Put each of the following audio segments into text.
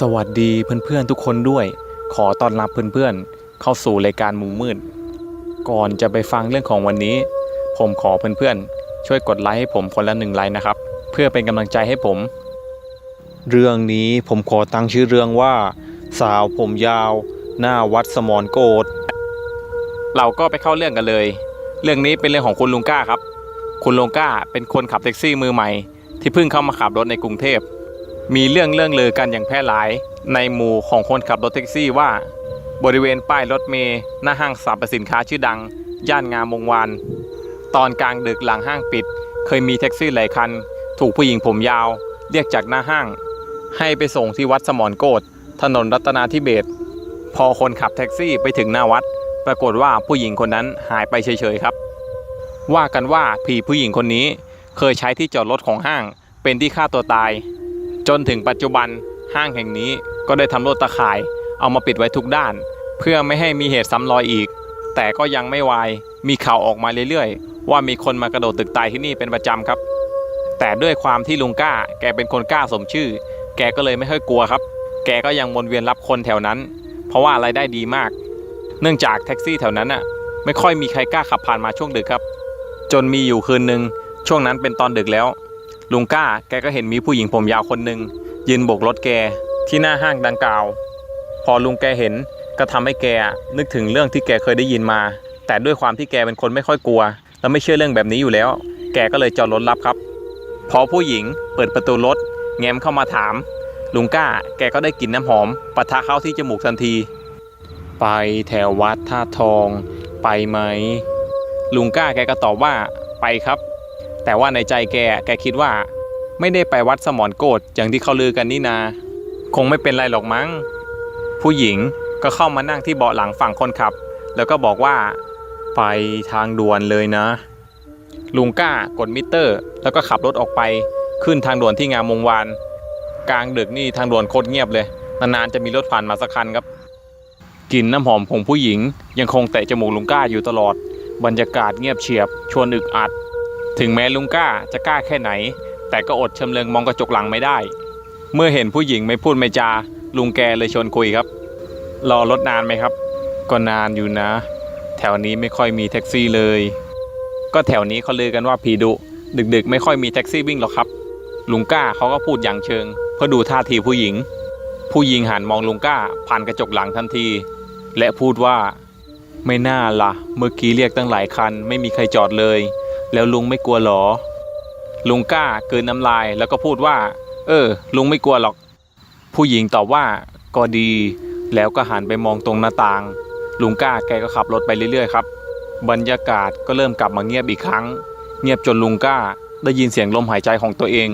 สวัสดีเพื่อนๆทุกคนด้วย ขอต้อนรับเพื่อนๆ เข้าสู่รายการมุมมืด ก่อนจะไปฟังเรื่องของวันนี้ ผมขอเพื่อนๆ ช่วยกดไลค์ให้ผมคนละหนึ่งไลค์นะครับ เพื่อเป็นกำลังใจให้ผม เรื่องนี้ผมขอตั้งชื่อเรื่องว่า สาวผมยาว หน้าวัดสมรโกดเราก็ไปเข้าเรื่องกันเลย เรื่องนี้เป็นเรื่องของคุณลุงก้าครับ คุณลุงก้าเป็นคนขับแท็กซี่มือใหม่ ที่เพิ่งเข้ามาขับรถในกรุงเทพ มีเรื่องเรื่องลือกันอย่างแพร่หลายในหมู่ของคนขับรถแท็กซี่ว่า บริเวณป้ายรถเมล์หน้าห้างสรรพสินค้าชื่อดัง ย่านงามวงวานตอนกลางดึกหลังห้างปิด เคยมีแท็กซี่หลายคัน ถูกผู้หญิงผมยาว เรียกจากหน้าห้าง ให้ไปส่งที่วัดสมรโกฏถนนรัตนาธิเบศพอคนขับแท็กซี่ไปถึงหน้าวัด ปรากฏว่าผู้หญิงคนนั้นหายไปเฉยๆครับ ว่ากันว่าผีผู้หญิงคนนี้เคยใช้ที่จอดรถของห้างเป็นที่ฆ่าตัวตาย จนถึงปัจจุบันห้างแห่งนี้ก็ได้ทำรถตะข่าย เอามาปิดไว้ทุกด้าน เพื่อไม่ให้มีเหตุซ้ำรอยอีก แต่ก็ยังไม่วายมีข่าวออกมาเรื่อยๆ ว่ามีคนมากระโดดตึกตายที่นี่เป็นประจำครับ แต่ด้วยความที่ลุงก้า แกเป็นคนกล้าสมชื่อ แกก็เลยไม่ค่อยกลัวครับ แกก็ยังวนเวียนรับคนแถวนั้น เพราะว่ารายได้ดีมาก เนื่องจากแท็กซี่แถวนั้นน่ะไม่ค่อยมีใครกล้าขับผ่านมาช่วงดึกครับ จนมีอยู่คืนหนึ่งช่วงนั้นเป็นตอนดึกแล้ว ลุงก้าแกก็เห็นมีผู้หญิงผมยาวคนหนึ่งยืนโบกรถแกที่หน้าห้างดังกล่าว พอลุงแกเห็นก็ทำให้แกนึกถึงเรื่องที่แกเคยได้ยินมา แต่ด้วยความที่แกเป็นคนไม่ค่อยกลัว และไม่เชื่อเรื่องแบบนี้อยู่แล้ว แกก็เลยจอดรถรับครับ พอผู้หญิงเปิดประตูรถ แง้มเข้ามาถาม ลุงก้าแกก็ได้กลิ่นน้ำหอมปะทะเข้าที่จมูกทันที ไปแถววัดท่าทอง ไปไหม ลุงก้าแกก็ตอบว่าไปครับ แต่ว่าในใจแกแกคิดว่า ไม่ได้ไปวัดสมรโกฏอย่างที่เขาลือกันนี่นา คงไม่เป็นไรหรอกมั้ง ผู้หญิงก็เข้ามานั่งที่เบาะหลังฝั่งคนขับ แล้วก็บอกว่า ไปทางด่วนเลยนะ ลุงก้ากดมิเตอร์ แล้วก็ขับรถออกไปขึ้นทางด่วนที่งามวงวานกลางดึกนี่ทางด่วนโคตรเงียบเลยนานๆจะมีรถผ่านมาสักคันครับกลิ่นน้ำหอมของผู้หญิงยังคงแตะจมูกลุงก้าอยู่ตลอด บรรยากาศเงียบเฉียบ ชวนอึกอัด ถึงแม้ลุงก้าจะกล้าแค่ไหน แต่ก็อดชำเลืองมองกระจกหลังไม่ได้ เมื่อเห็นผู้หญิงไม่พูดไม่จา ลุงแกเลยชวนคุยครับ รอรถนานไหมครับ ก็นานอยู่นะ แถวนี้ไม่ค่อยมีแท็กซี่เลย ก็แถวนี้เขาลือกันว่าผีดุ ดึกๆ ไม่ค่อยมีแท็กซี่วิ่งหรอกครับ ลุงก้าเขาก็พูดอย่างเชิง เพื่อดูท่าทีผู้หญิง ผู้หญิงหันมองลุงก้าผ่านกระจกหลังทันที และพูดว่า ไม่น่าละ่ะ เมื่อกี้เรียกตั้งหลายคัน ไม่มีใครจอดเลย แล้วลุงไม่กลัวหรอ ลุงกล้าเกินน้ำลายแล้วก็พูดว่า เออ ลุงไม่กลัวหรอก ผู้หญิงตอบว่าก็ดี แล้วก็หันไปมองตรงหน้าต่าง ลุงกล้าแกก็ขับรถไปเรื่อยๆครับ บรรยากาศก็เริ่มกลับมาเงียบอีกครั้ง เงียบจนลุงกล้าได้ยินเสียงลมหายใจของตัวเอง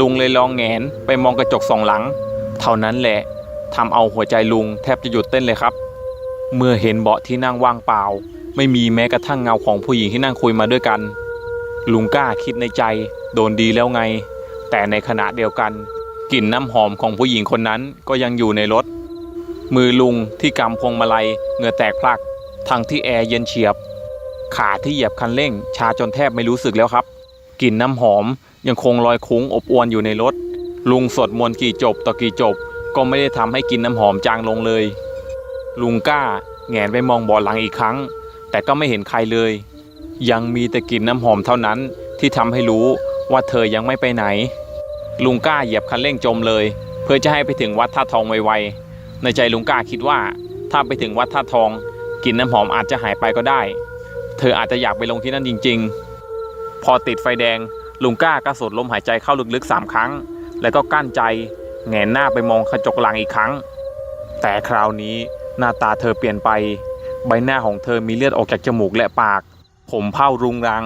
ลุงเลยลองแงนไปมองกระจกสองหลัง เท่านั้นแหละทำเอาหัวใจลุงแทบจะหยุดเต้นเลยครับ เมื่อเห็นเบาะที่นั่งว่างเปล่า ไม่มีแม้กระทั่งเงาของผู้หญิงที่นั่งคุยมาด้วยกัน ลุงกล้าคิดในใจ โดนดีแล้วไง แต่ในขณะเดียวกันกลิ่นน้ำหอมของผู้หญิงคนนั้นก็ยังอยู่ในรถ มือลุงที่กำพวงมาลัยเหงื่อแตกพลัก ทั้งที่แอร์เย็นเฉียบ ขาที่เหยียบคันเร่ง ชาจนแทบไม่รู้สึกแล้วครับกลิ่นน้ำหอมยังคงลอยคุ้งอบอวนอยู่ในรถ ลุงสดมนกี่จบต่อกี่จบ ก็ไม่ได้ทำให้กลินน้ำหอมจางลงเลย ลุงกล้าแงนไปมองเบาะหลังอีกครั้ง แต่ก็ไม่เห็นใครเลย ยังมีแต่กลิ่นน้ำหอมเท่านั้นที่ทำให้รู้ว่าเธอยังไม่ไปไหน ลุงก้าเหยียบคันเร่งจมเลย เพื่อจะให้ไปถึงวัดท่าทองไวๆในใจลุงก้าคิดว่า ถ้าไปถึงวัดท่าทองกลิ่นน้ำหอมอาจจะหายไปก็ได้ เธออาจจะอยากไปลงที่นั่นจริง ๆ พอติดไฟแดงลุงก้าก็สูดลมหายใจเข้าลึกๆสามครั้ง แล้วก็กั้นใจแงนหน้าไปมองกระจกหลังอีกครั้ง แต่คราวนี้หน้าตาเธอเปลี่ยนไป ใบหน้าของเธอมีเลือดออกจากจมูกและปาก ผมเผ้ารุงรัง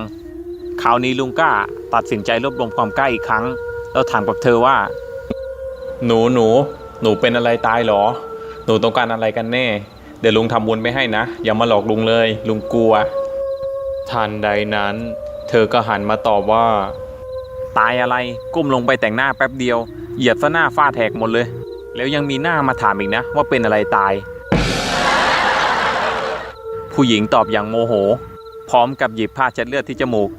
คราวนี้ลุงก้าตัดสินใจรวบรวมความกล้าอีกครั้ง แล้วถามกับเธอว่า หนูหนู หนูเป็นอะไรตายเหรอ หนูต้องการอะไรกันแน่ เดี๋ยวลุงทำบุญไม่ให้นะ อย่ามาหลอกลุงเลย ลุงกลัว ทันใดนั้น เธอก็หันมาตอบว่า ตายอะไร ก้มลงไปแต่งหน้าแป๊บเดียว เหยียบซะหน้าฟาดแหกหมดเลย แล้วยังมีหน้ามาถามอีกนะ ว่าเป็นอะไรตาย ผู้หญิงตอบอย่างโมโห พร้อมกับหยิบผ้าเช็ดเลือดที่จมูก